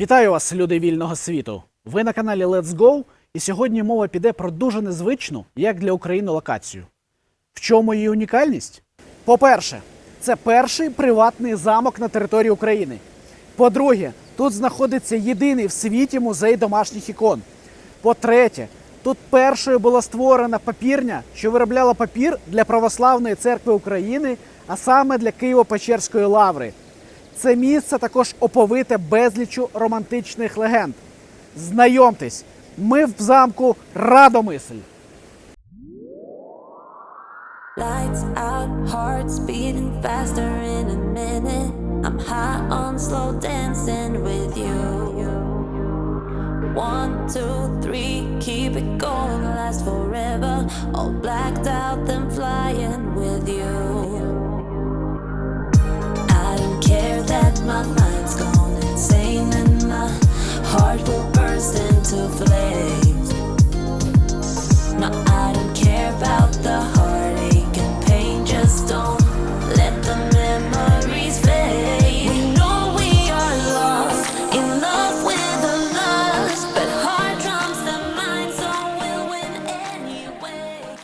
Вітаю вас, люди вільного світу! Ви на каналі Let's Go, і сьогодні мова піде про дуже незвичну, як для України, локацію. В чому її унікальність? По-перше, це перший приватний замок на території України. По-друге, тут знаходиться єдиний в світі музей домашніх ікон. По-третє, тут першою була створена папірня, що виробляла папір для Православної церкви України, а саме для Києво-Печерської лаври. Це місце також оповите безлічу романтичних легенд. Знайомтесь, ми в замку Радомисль. Lights out, hearts beating faster in a minute. I'm high on slow dancing with you. One, two, three, keep it going, last forever. All blacked out, then flying with you. But heart drums the mind, so we'll win anyway.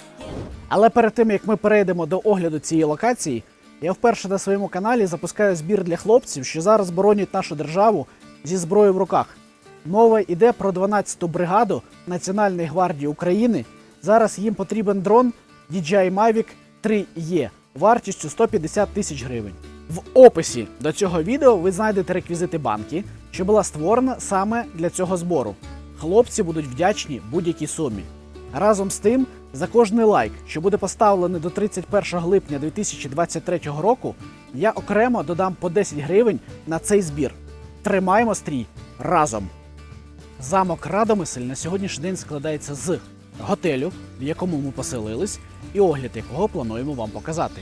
Але перед тим як ми перейдемо до огляду цієї локації, я вперше на своєму каналі запускаю збір для хлопців, що зараз боронять нашу державу зі зброєю в руках. Мова йде про 12-ту бригаду Національної гвардії України. Зараз їм потрібен дрон DJI Mavic 3E вартістю 150 тисяч гривень. В описі до цього відео ви знайдете реквізити банки, що була створена саме для цього збору. Хлопці будуть вдячні будь-якій сумі. Разом з тим, за кожний лайк, що буде поставлений до 31 липня 2023 року, я окремо додам по 10 гривень на цей збір. Тримаємо стрій разом! Замок Радомисель на сьогоднішній день складається з готелю, в якому ми поселились, і огляд якого плануємо вам показати.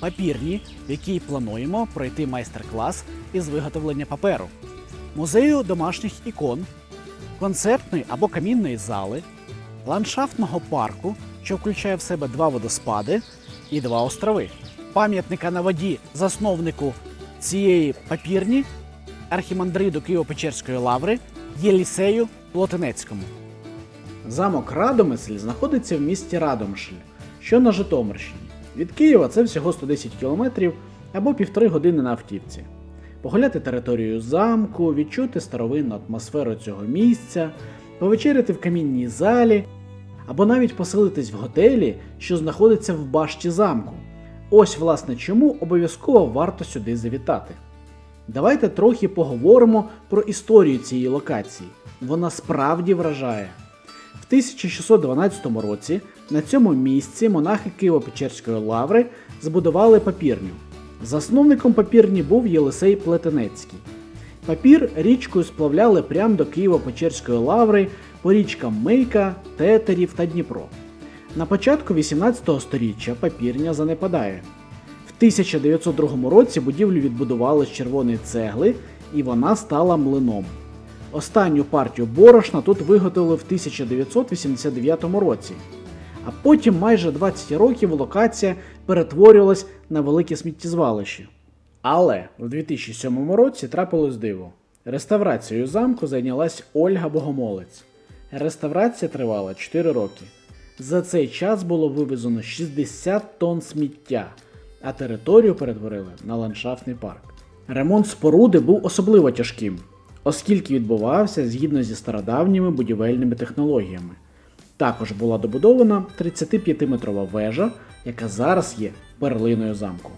Папірні, в якій плануємо пройти майстер-клас із виготовлення паперу, музею домашніх ікон, концертної або камінної зали, ландшафтного парку, що включає в себе два водоспади і два острови, пам'ятника на воді засновнику цієї папірні, архімандриду Києво-Печерської лаври Єлісею Плотинецькому. Замок Радомисль знаходиться в місті Радомишль, що на Житомирщині. Від Києва це всього 110 кілометрів або півтори години на автівці. Погуляти територію замку, відчути старовинну атмосферу цього місця, повечеряти в камінній залі, або навіть поселитись в готелі, що знаходиться в башті замку. Ось, власне, чому обов'язково варто сюди завітати. Давайте трохи поговоримо про історію цієї локації. Вона справді вражає. В 1612 році на цьому місці монахи Києво-Печерської лаври збудували папірню. Засновником папірні був Єлисей Плетенецький. Папір річкою сплавляли прямо до Києво-Печерської лаври по річкам Мийка, Тетерів та Дніпро. На початку 18 століття папірня занепадає. В 1902 році будівлю відбудували з червоної цегли, і вона стала млином. Останню партію борошна тут виготовили в 1989 році. А потім майже 20 років локація перетворювалась на велике сміттєзвалище. Але в 2007 році трапилось диво. Реставрацією замку зайнялась Ольга Богомолець. Реставрація тривала 4 роки. За цей час було вивезено 60 тонн сміття, а територію перетворили на ландшафтний парк. Ремонт споруди був особливо тяжким, оскільки відбувався згідно зі стародавніми будівельними технологіями. Також була добудована 35-метрова вежа, яка зараз є перлиною замку.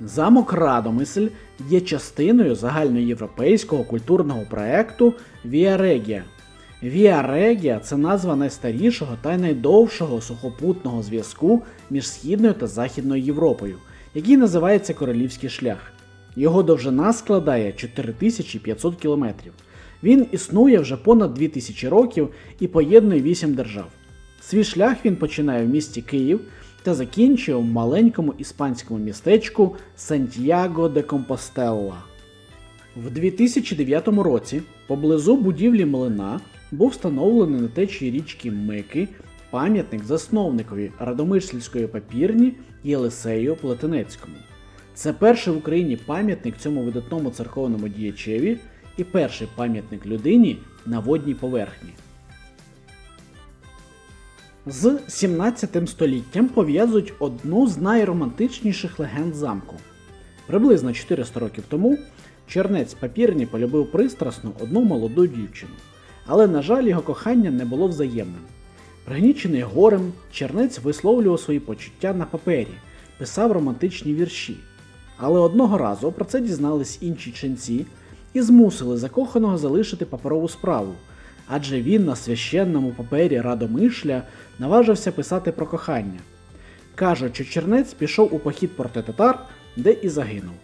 Замок Радомисль є частиною загальноєвропейського культурного проекту Via Via Regia – це назва найстарішого та найдовшого сухопутного зв'язку між Східною та Західною Європою, який називається Королівський шлях. Його довжина складає 4500 кілометрів. Він існує вже понад 2000 років і поєднує 8 держав. Свій шлях він починає в місті Київ та закінчує в маленькому іспанському містечку Сантьяго де Компостелла. В 2009 році поблизу будівлі млина був встановлений на течії річки Мики пам'ятник засновникові Радомишльської папірні Єлисею Плетенецькому. Це перший в Україні пам'ятник цьому видатному церковному діячеві, і перший пам'ятник людині на водній поверхні. З 17 століттям пов'язують одну з найромантичніших легенд замку. Приблизно 400 років тому чернець папірні полюбив пристрасно одну молоду дівчину, але, на жаль, його кохання не було взаємним. Пригнічений горем, чернець висловлював свої почуття на папері, писав романтичні вірші. Але одного разу про це дізнались інші ченці і змусили закоханого залишити паперову справу, адже він на священному папері Радомишля наважився писати про кохання. Кажуть, що чернець пішов у похід проти татар, де і загинув.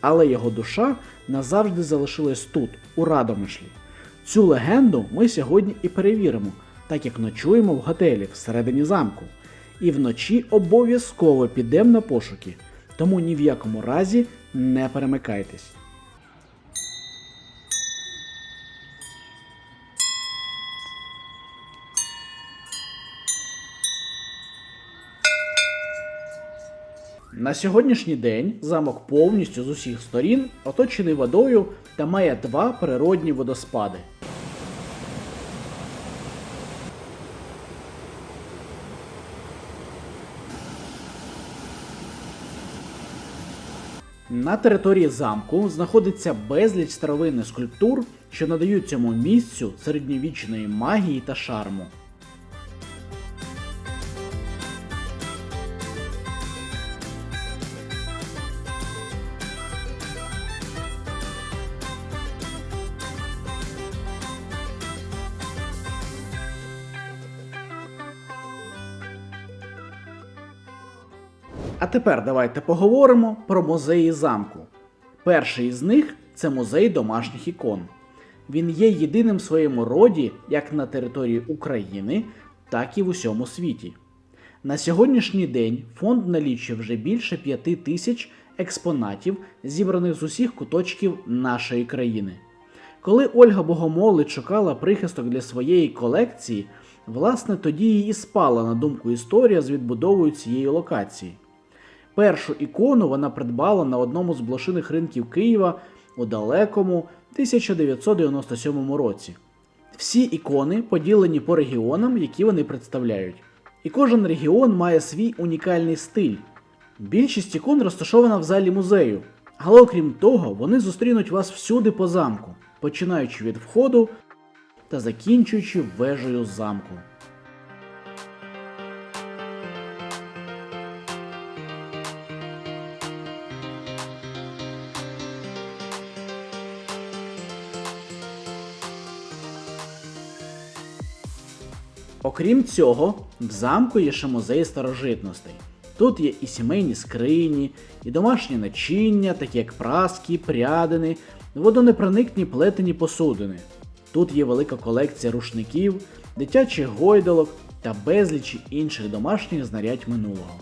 Але його душа назавжди залишилась тут, у Радомишлі. Цю легенду ми сьогодні і перевіримо, так як ночуємо в готелі всередині замку. І вночі обов'язково підемо на пошуки, тому ні в якому разі не перемикайтесь. На сьогоднішній день замок повністю з усіх сторін оточений водою та має два природні водоспади. На території замку знаходиться безліч старовинних скульптур, що надають цьому місцю середньовічної магії та шарму. А тепер давайте поговоримо про музеї замку. Перший із них це музей домашніх ікон. Він є єдиним в своєму роді як на території України, так і в усьому світі. На сьогоднішній день фонд налічує вже більше п'яти тисяч експонатів, зібраних з усіх куточків нашої країни. Коли Ольга Богомолець шукала прихисток для своєї колекції, власне тоді їй і спала на думку історія з відбудовою цієї локації. Першу ікону вона придбала на одному з блошиних ринків Києва у далекому 1997 році. Всі ікони поділені по регіонам, які вони представляють. І кожен регіон має свій унікальний стиль. Більшість ікон розташована в залі музею, але окрім того, вони зустрінуть вас всюди по замку, починаючи від входу та закінчуючи вежею замку. Окрім цього, в замку є ще музей старожитностей. Тут є і сімейні скрині, і домашні начиння, такі як праски, прядини, водонепроникні плетені посудини. Тут є велика колекція рушників, дитячих гойдалок та безліч інших домашніх знарядь минулого.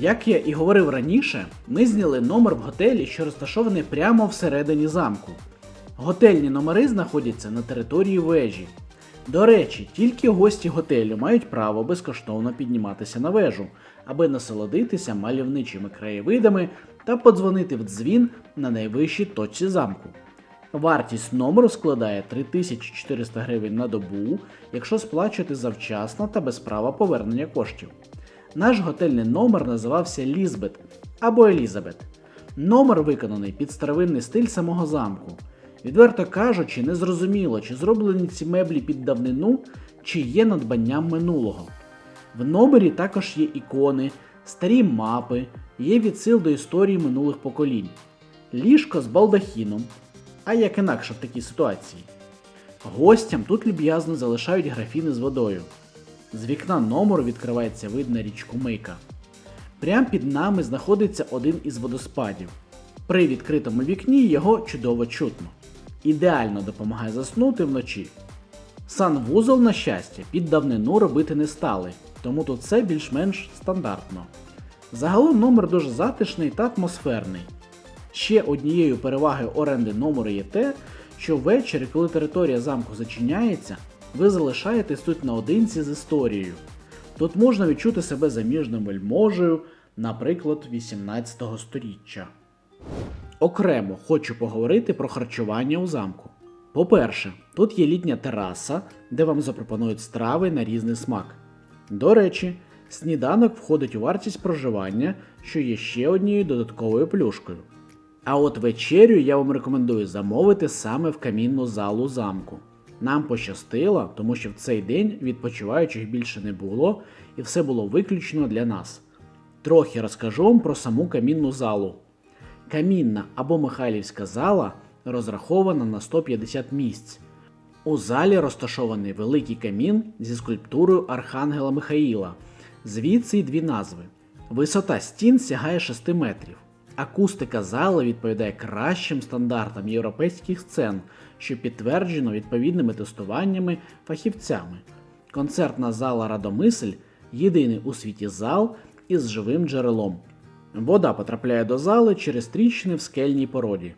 Як я і говорив раніше, ми зняли номер в готелі, що розташований прямо всередині замку. Готельні номери знаходяться на території вежі. До речі, тільки гості готелю мають право безкоштовно підніматися на вежу, аби насолодитися мальовничими краєвидами та подзвонити в дзвін на найвищій точці замку. Вартість номеру складає 3400 гривень на добу, якщо сплачувати завчасно та без права повернення коштів. Наш готельний номер називався Лізбет або Елізабет. Номер виконаний під старовинний стиль самого замку. Відверто кажучи, незрозуміло, чи зроблені ці меблі під давнину, чи є надбанням минулого. В номері також є ікони, старі мапи, є відсил до історії минулих поколінь, ліжко з балдахіном. А як інакше в такій ситуації? Гостям тут люб'язно залишають графіни з водою. З вікна номеру відкривається вид на річку Мийка. Прямо під нами знаходиться один із водоспадів. При відкритому вікні його чудово чутно. Ідеально допомагає заснути вночі. Санвузол, на щастя, під давнину робити не стали, тому тут все більш-менш стандартно. Загалом номер дуже затишний та атмосферний. Ще однією перевагою оренди номеру є те, що ввечері, коли територія замку зачиняється, ви залишаєтесь тут наодинці з історією. Тут можна відчути себе заміжним вельможею, наприклад, 18 століття. Окремо хочу поговорити про харчування у замку. По-перше, тут є літня тераса, де вам запропонують страви на різний смак. До речі, сніданок входить у вартість проживання, що є ще однією додатковою плюшкою. А от вечерю я вам рекомендую замовити саме в камінну залу замку. Нам пощастило, тому що в цей день відпочиваючих більше не було, і все було виключно для нас. Трохи розкажу вам про саму камінну залу. Камінна або Михайлівська зала розрахована на 150 місць. У залі розташований великий камін зі скульптурою Архангела Михаїла. Звідси й дві назви. Висота стін сягає 6 метрів. Акустика зали відповідає кращим стандартам європейських сцен, що підтверджено відповідними тестуваннями фахівцями. Концертна зала Радомисль єдиний у світі зал із живим джерелом. Вода потрапляє до зали через тріщини в скельній породі.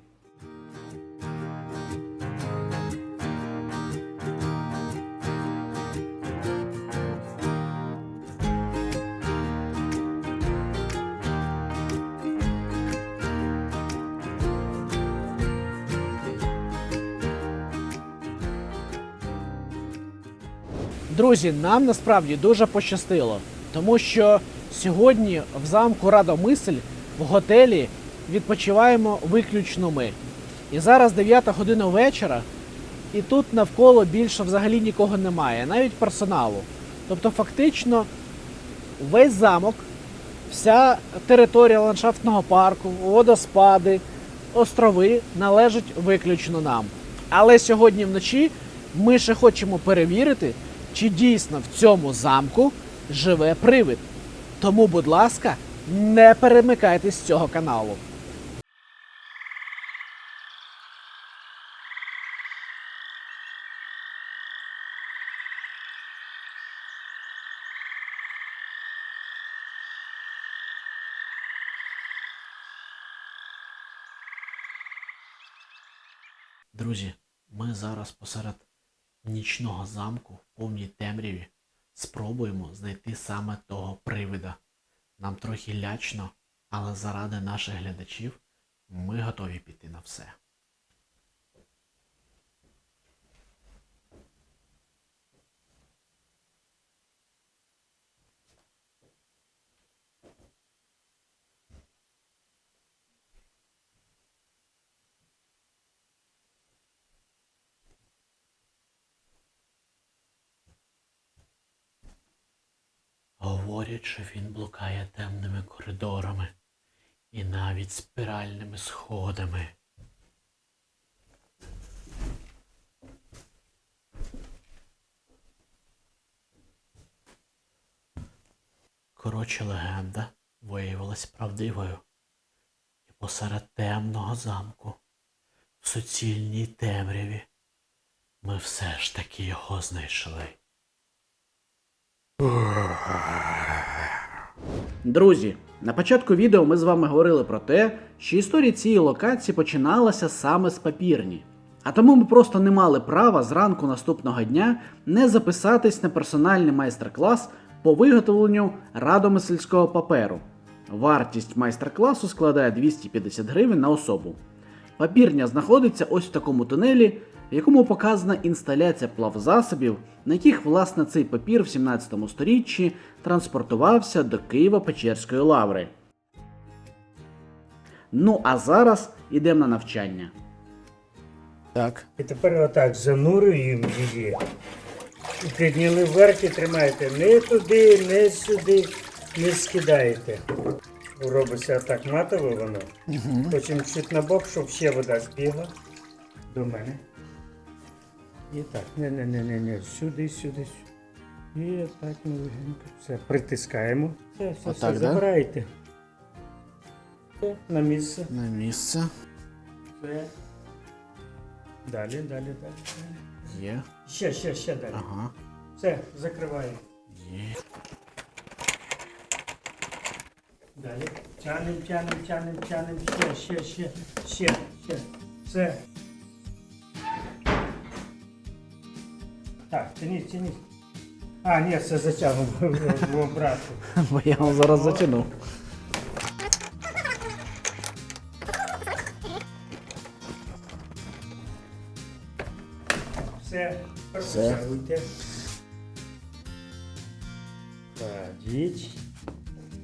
Друзі, нам насправді дуже пощастило, тому що сьогодні в замку Радомисль в готелі відпочиваємо виключно ми. І зараз 9 година вечора, і тут навколо більше взагалі нікого немає, навіть персоналу. Тобто, фактично, весь замок, вся територія ландшафтного парку, водоспади, острови належать виключно нам. Але сьогодні вночі ми ще хочемо перевірити, чи дійсно в цьому замку живе привид. Тому, будь ласка, не перемикайтесь з цього каналу. Друзі, ми зараз посеред нічного замку в повній темряві спробуємо знайти саме того привида. Нам трохи лячно, але заради наших глядачів ми готові піти на все. Говорять, що він блукає темними коридорами і навіть спіральними сходами. Коротше, легенда виявилась правдивою. І посеред темного замку, в суцільній темряві, ми все ж таки його знайшли. Друзі, на початку відео ми з вами говорили про те, що історія цієї локації починалася саме з папірні. А тому ми просто не мали права зранку наступного дня не записатись на персональний майстер-клас по виготовленню радомисельського паперу. Вартість майстер-класу складає 250 гривень на особу. Папірня знаходиться ось в такому тунелі, в якому показана інсталяція плавзасобів, на яких власне цей папір в 17 сторіччі транспортувався до Києво-Печерської лаври. Ну а зараз ідемо на навчання. Так. І тепер отак занурюємо її. І підняли вверх і тримаєте не туди, не сюди, не скидаєте. Робиться так матово воно. Потім чуть на бок, щоб ще вода збігла до мене. І так, не, не, не, не, не, сюди, сюди, сюди. І отак ми легенько. Все, притискаємо. Все, все, Отак, все, да? забирайте. Все, на місце. На місце. Все. Далі, далі, далі, далі. Є. Ще, ще, ще далі. Ага. Все, закриваємо. Є. Далі. Тянем, тянем, тянем, тянем. Ще, ще, ще, ще, ще. Все. Так, тяніть, тяніть. А, ні, це затягнув в обратку. Бо я вам зараз затягну. Тепер Все. витягуйте. Кладіть.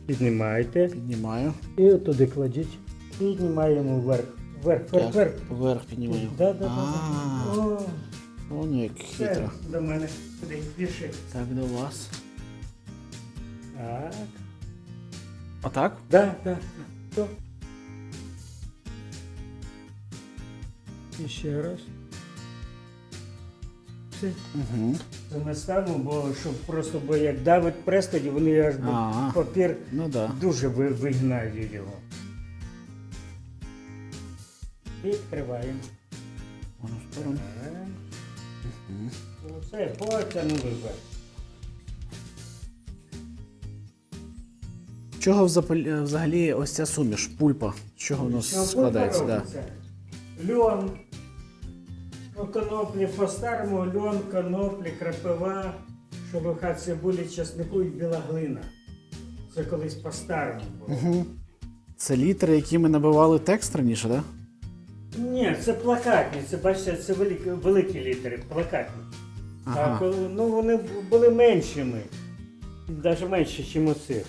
Піднімайте. Піднімаю. І отуди кладіть. Піднімаємо вверх. Вверх, вверх, вверх. вверх піднімаю. Да, да, да, да. О, Воно як хитро. до мене. Сюди, більше. Так, до вас. Так. Отак? Да, да, да. І ще раз. Все. Угу. Це ми ставимо, бо щоб просто бо як давить престоді, вони аж до папір Ну да. дуже ви- вигнають його. Відкриваємо. Воно в сторону. Так. Все, потягнули вверх. Чого взапал- взагалі ось ця суміш, пульпа? З чого воно Що складається? Да. робиться? Льон. Ну, коноплі по-старому, льон, коноплі, крапива, шелуха цибулі, часнику і біла глина. Це колись по-старому було. Це літери, які ми набивали текст раніше, так? Да? Ні, це плакатні, це бачите, це великі, великі літери, плакатні. А коли, ну, вони були меншими, навіть менше, ніж оцих.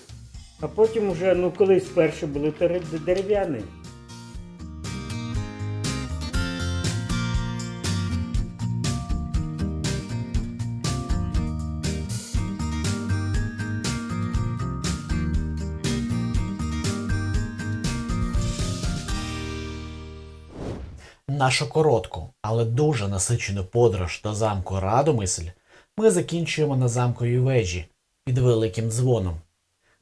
А потім вже, ну колись перші були дерев'яні. Нашу коротку, але дуже насичену подорож до замку Радомисль ми закінчуємо на замковій вежі під великим дзвоном.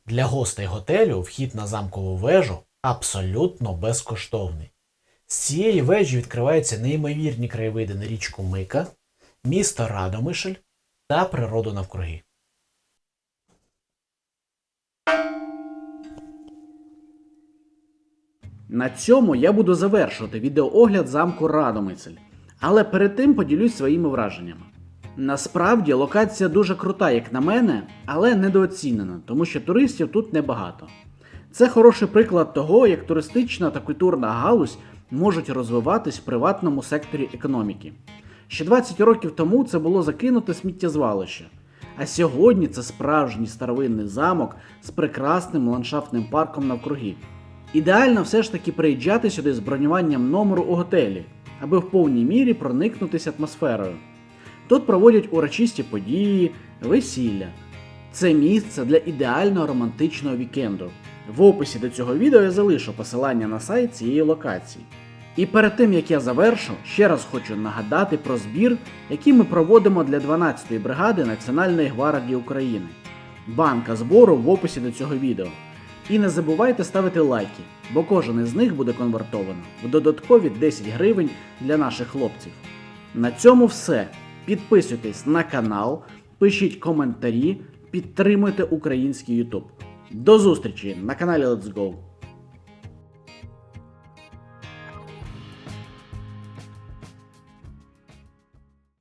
Для гостей готелю вхід на замкову вежу абсолютно безкоштовний. З цієї вежі відкриваються неймовірні краєвиди на річку Мика, місто Радомишль та природу навкруги. На цьому я буду завершувати відеоогляд замку Радомицель. Але перед тим поділюсь своїми враженнями. Насправді локація дуже крута, як на мене, але недооцінена, тому що туристів тут небагато. Це хороший приклад того, як туристична та культурна галузь можуть розвиватись в приватному секторі економіки. Ще 20 років тому це було закинуте сміттєзвалище, а сьогодні це справжній старовинний замок з прекрасним ландшафтним парком навкруги. Ідеально все ж таки приїжджати сюди з бронюванням номеру у готелі, аби в повній мірі проникнутися атмосферою. Тут проводять урочисті події, весілля. Це місце для ідеального романтичного вікенду. В описі до цього відео я залишу посилання на сайт цієї локації. І перед тим як я завершу, ще раз хочу нагадати про збір, який ми проводимо для 12-ї бригади Національної гвардії України. Банка збору в описі до цього відео. І не забувайте ставити лайки, бо кожен із них буде конвертовано в додаткові 10 гривень для наших хлопців. На цьому все. Підписуйтесь на канал, пишіть коментарі, підтримуйте український YouTube. До зустрічі на каналі Let's Go!